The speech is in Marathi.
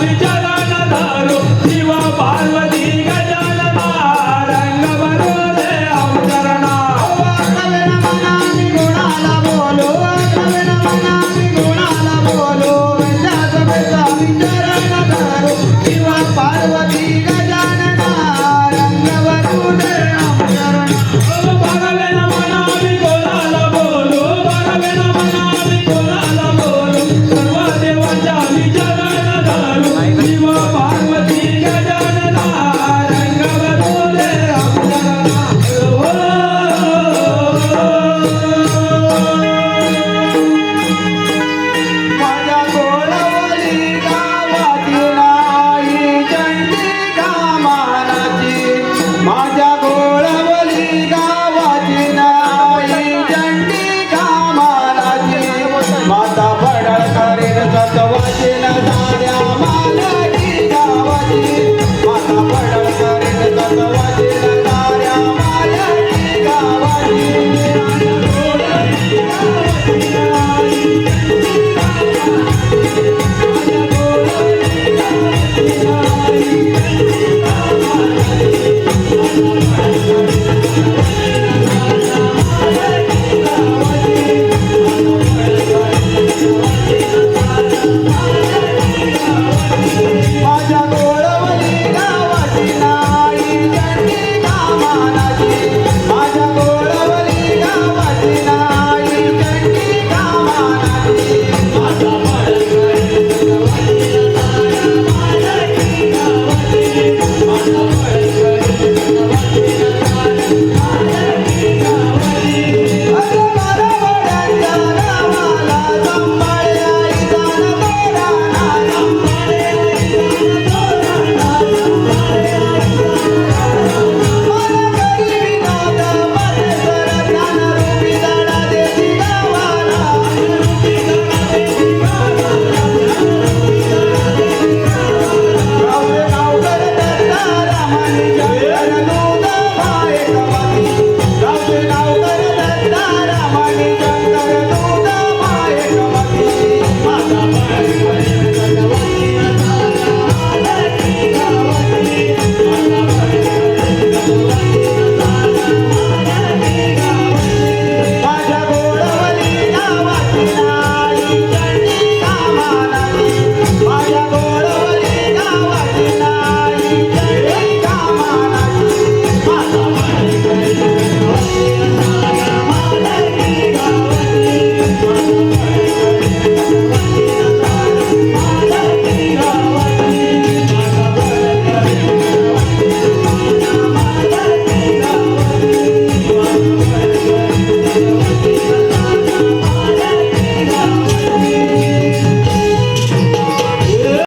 विचाराला धारो. शिवा पार्वती गजा